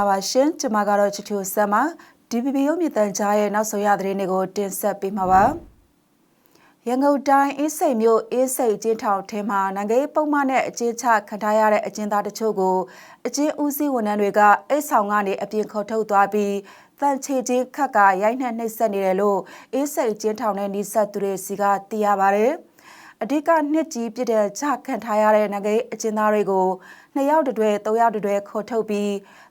္ဂလာပါရှင်ကျမကတော့ချစ်ချူဆမ်ပါ DPP ရုပ်မြင့်တန်ကြားရဲ့နောက်ဆုံးရသတင်းတွေကိုတင်ဆက်ပေးမှာပါရန်ကုန်တိုင်းအေးစိတ်မြို့အေးစိတ်ကျင်းထောင်ထဲမှာနိုင်ငံရေးပုံမှန်နဲ့အကျဉ်းချခံထားရတဲ့အကျဉ်းသားတချို့ကိုအကျဉ်းဦးစီးဝန်ထမ်းတွေကအိတ်ဆောင်ကနေအပြင်ခေါ်ထုတ်သွားပြီးတန်ချေချင်းခက်ကရိုက်နှက်နှိပ်စက်နေတယ်လို့အေးစိတ်ကျင်းထောင်နဲ့နှိစက်သူတွေစီကသိရပါတယ်အဓိကနှစ်ကြီးပြတဲ့ချခံထားရတဲ့နိုင်ငံရေးအကျဉ်းသားတွေကိုနှစ်ယောက်တည်းသုံးယောက်တည်းခေါ်ထုတ်ပြီး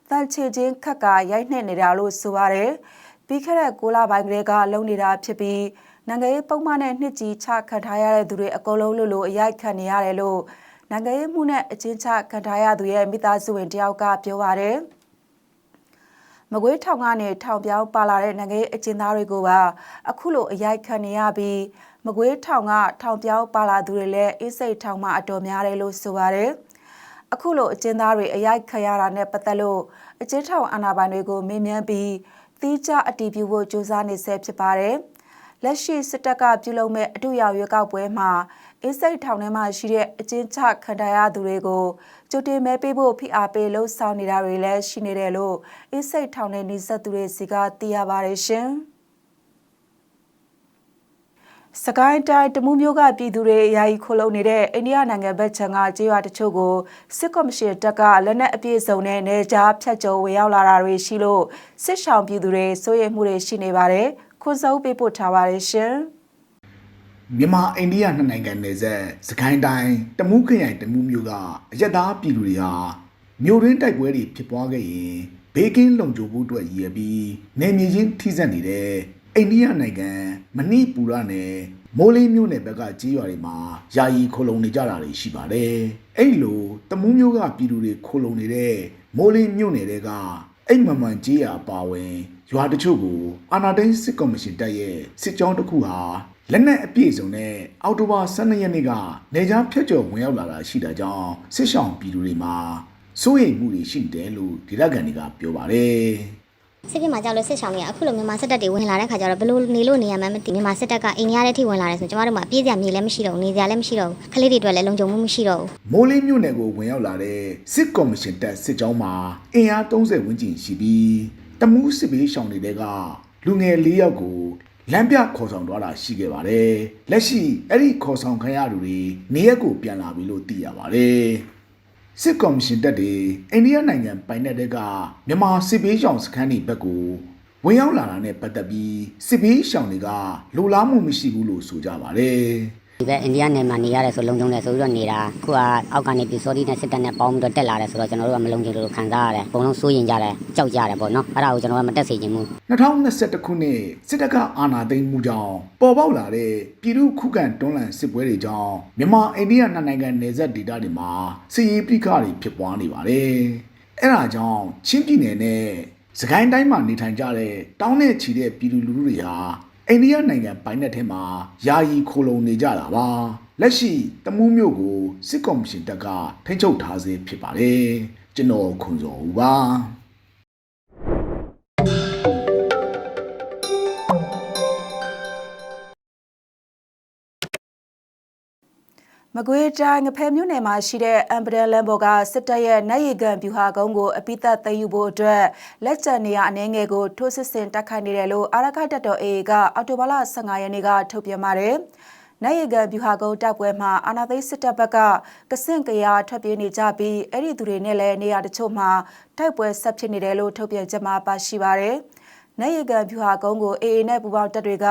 တန်ချေချင်းခက်ကရိုက်နှက်နေတာလို့ဆိုပါတယ်ပြီးခဲ့တဲ့6လပိုင်းကလေးကလုံနေတာဖြစ်ပြီးနိုင်ငံရေးပုံမှန်နဲ့နှစ်ကြီးချခံထားရတဲ့သူတွေအကုန်လုံးလို့လို့အရိုက်ခံနေရတယ်လို့နိုင်ငံရေးမှုနဲ့အချင်းချခံထားရသူရဲ့မိသားစုဝင်တယောက်ကပြောပါတယ်မကွေးထောင်ကနေထောင်ပြောင်းပါလာတဲ့နိုင်ငံရေးအကျဉ်းသားတွေကိုပါအခုလိုအရိုက်ခံနေရပြီးမကွေးထောင်ကထောင်ပြောင်းပါလာသူတွေလည်းအင်းစိတ်ထောင်မှာအတော်များတယ်လို့ဆိုပါတယ် အခုလိုအကျဉ်းသားတွေအရိုက်ခံရတာနဲ့ပတ်သက်လို့အကျဉ်းထောင်အာဏာပိုင်တွေကိုမေးမြန်းပြီးသီးခြားအတည်ပြုဖို့ကြိုးစားနေဆဲဖြစ်ပါတယ်။လက်ရှိစစ်တပ်ကပြုလုပ်မဲ့အတူရောက်ရွေးကောက်ပွဲမှာအင်းစိတ်ထောင်ထဲမှာရှိတဲ့အကျဉ်းချခံထားရသူတွေကိုကြိုတင်မဲပေးဖို့ဖိအားပေးလှုံ့ဆော်နေတာတွေလည်းရှိနေတယ်လို့အင်းစိတ်ထောင်ထဲနေဆက်သူတွေစီကသိရပါတယ်ရှင်။ စကိုင်းတိုင်းတမူးမျိုးကပြည်သူတွေယာယီခိုလုံနေတဲ့အိန္ဒိယနိုင်ငံဘက်ခြမ်းကကြေးရွာတချို့ကိုစစ်ကော်မရှင်တပ်ကလက်နက်အပြည့်စုံနဲ့နေကြားဖြတ်ကျော်ဝင်ရောက်လာတာတွေရှိလို့စစ်ဆောင်ပြည်သူတွေစိုးရိမ်မှုတွေရှိနေပါတယ်။ခွန်စုပ်ပေးပို့ထားပါတယ်ရှင်။မြန်မာအိန္ဒိယနှစ်နိုင်ငံနယ်စပ်စကိုင်းတိုင်းတမူးခရိုင်တမူးမြို့ကအရက်သားပြည်သူတွေဟာမြို့ရင်းတိုက်ပွဲတွေဖြစ်ပွားခဲ့ရင်ဘေးကင်းလုံခြုံဖို့အတွက်ရည်ရွယ်ပြီးနေမြေချင်းထိစပ်နေတဲ့ အိန္ဒိယနိုင်ငံမဏိပူရနယ်မိုးလေးမြို့နယ်ဘက်ကကြီးရွာတွေမှာယာယီခိုလုံနေကြတာတွေရှိပါတယ်။အဲ့လိုတမူးမြို့ကပြည်သူတွေခိုလုံနေတဲ့မိုးလေးမြို့နယ်တွေကအိမ်မမှန်ကြီးရာပါဝင်ရွာတချို့ကိုအာနာဒိန်းစစ်ကော်မရှင်တပ်ရဲ့စစ်ကြောင်းတစ်ခုဟာလက်နက်အပြည့်စုံနဲ့အော်တိုဘာ12ရက်နေ့ကနေကြားဖြတ်ကျော်ဝင်ရောက်လာတာရှိတာကြောင့်စစ်ဆောင်ပြည်သူတွေမှာစိုးရိမ်မှုတွေရှိတယ်လို့ဒေသခံတွေကပြောပါတယ်။ စစ်ပြစ်မှာကြောက်လို့စစ်ဆောင်တွေကအခုလိုမြန်မာစစ်တပ်တွေဝင်လာတဲ့ခါကျတော့ဘလို့နေလို့နေရမှန်းမသိမြန်မာစစ်တပ်ကအိမ်ရတဲ့ထိဝင်လာတယ်ဆိုကျမတို့မှာပြေးစရာမြေလည်းမရှိတော့ဘူးနေစရာလည်းမရှိတော့ဘူးခလေးတွေအတွက်လည်းလုံခြုံမှုမရှိတော့ဘူးမိုးလေးမြို့နယ်ကိုဝင်ရောက်လာတဲ့စစ်ကော်မရှင်တပ်စစ်ကြောင်းမှာအင်အား30ဝန်းကျင်ရှိပြီးတမူးစစ်ဘေးရှောင်တွေကလူငယ်၄ယောက်ကိုလမ်းပြခေါ်ဆောင်သွားတာရှိခဲ့ပါတယ်။လက်ရှိအဲ့ဒီခေါ်ဆောင်ခံရသူတွေနေရက်ကိုပြန်လာပြီလို့သိရပါတယ်။ စစ်ကော်မရှင်တပ်တွေအိန္ဒိယနိုင်ငံပိုင်နက်တွေကမြန်မာစစ်ဘေးရှောင်စခန်းတွေဘက်ကိုဝင်ရောက်လာတာနဲ့ပတ်သက်ပြီးစစ်ဘေးရှောင်တွေကလိုလားမှုမရှိဘူးလို့ဆိုကြပါတယ်။ ဒီဘက်အိန္ဒိယနယ်မှာနေရတယ်ဆိုလုံခြုံတယ်ဆိုပြီးတော့နေတာအခုကအောက်ကနေပြစောတိနဲ့စစ်တပ်နဲ့ပေါင်းပြီးတော့တက်လာတယ်ဆိုတော့ကျွန်တော်တို့ကမလုံခြုံလို့ခံစားရတယ်အကုန်လုံးစိုးရင်ကြတယ်ကြောက်ကြတယ်ပေါ့နော်အဲ့ဒါကိုကျွန်တော်ကမတက်စေချင်ဘူး2021ခုနှစ်စစ်တပ်ကအာဏာသိမ်းမှုကြောင့်ပေါ်ပေါက်လာတဲ့ပြည်သူခုခံတွန်းလှန်စစ်ပွဲတွေကြောင့်မြန်မာအိန္ဒိယနှစ်နိုင်ငံနယ်စပ်ဒေသတွေမှာစစ်ရေးပြိခါတွေဖြစ်ပွားနေပါတယ်။အဲဒါကြောင့်ချင်းပြည်နယ်နဲ့စကိုင်းတိုင်းမှာနေထိုင်ကြတဲ့တောင်းနဲ့ချီတဲ့ပြည်သူလူထုတွေဟာ အိန္ဒိယနိုင်ငံပိုင်နက်ထဲမှာယာယီခိုလုံနေကြတာပါ။လက်ရှိတမူးမြို့ကိုစစ်ကော်မရှင်တပ်ကထိန်းချုပ်ထားစေဖြစ်ပါတယ်။ကျွန်တော်ခွန်စောဦးပါ။ မကွေးတိုင်းငဖဲမြို့နယ်မှာရှိတဲ့အမ်ပဒန်လန်ဘော်ကစစ်တပ်ရဲ့နိုင်ရီကန်ဗျူဟာကုန်းကိုအပိသက်သိမ်းယူဖို့အတွက်လက်ကျန်နေရအနေငယ်ကိုထိုးစစ်ဆင်တိုက်ခိုက်နေတယ်လို့အာရခတပ်တော် AA ကအော်တိုဘာလ15ရက်နေ့ကထုတ်ပြန်ပါတယ်။နိုင်ရီကန်ဗျူဟာကုန်းတပ်ပွဲမှာအာနာသိစစ်တပ်ဘက်ကကစင့်ကရထွက်ပြေးနေကြပြီးအဲ့ဒီသူတွေနဲ့လည်းနေရာတချို့မှာတိုက်ပွဲဆက်ဖြစ်နေတယ်လို့ထုတ်ပြန်ချက်မှာပါရှိပါတယ်။ နိုင်ရကန်ဖြူဟာကုန်းကို AA နဲ့ပူးပေါင်းတပ်တွေက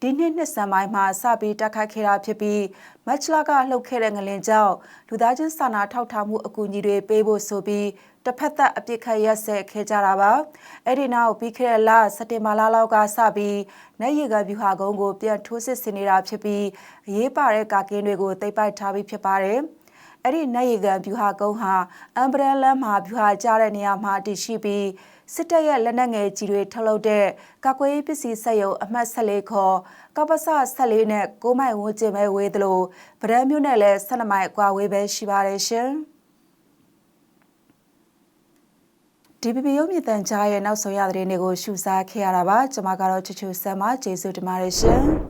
ဒီနှစ်နှစ်ဆန်ပိုင်းမှာစပြီးတိုက်ခိုက်ခဲ့တာဖြစ်ပြီးမတ်ချလာကလှုပ်ခဲ့တဲ့ငလင်ကြောင့်လူသားချင်းစာနာထောက်ထားမှုအကူအညီတွေပေးဖို့ဆိုပြီးတစ်ဖက်သက်အပြစ်ခတ်ရက်ဆက်ခဲ့ကြတာပါအဲ့ဒီနောက်ပြီးခဲ့တဲ့လစက်တင်ဘာလလောက်ကစပြီးနိုင်ရကန်ဖြူဟာကုန်းကိုပြန်ထိုးစစ်ဆင်နေတာဖြစ်ပြီးအရေးပါတဲ့ကာကင်းတွေကိုတိတ်ပိုက်ထားပြီးဖြစ်ပါတယ် အဲ့ဒီနိုင်ရကန်ဗျူဟာကုန်းဟာအမ်ဘရလန်မှာဗျူဟာကျတဲ့နေရာမှာတည်ရှိပြီးစစ်တပ်ရဲ့လက်နက်ငယ်ကြီးတွေထုတ်လုပ်တဲ့ကာကွယ်ရေးပစ္စည်းစက်ရုံအမှတ်14ခေါ်ကပ္ပစ14နဲ့6မိုင်ဝန်းကျင်ပဲဝေးသလိုဗဒန်းမြို့နဲ့လည်း12မိုင်အကွာဝေးပဲရှိပါတယ်ရှင်။ DPP ရုပ်မြင့်တန်ကြားရဲ့နောက်ဆုံးရသတင်းတွေကိုရှုစားခဲ့ရတာပါကျွန်မကတော့ချူချူဆမ်မကျေးဇူးတင်ပါတယ်ရှင်။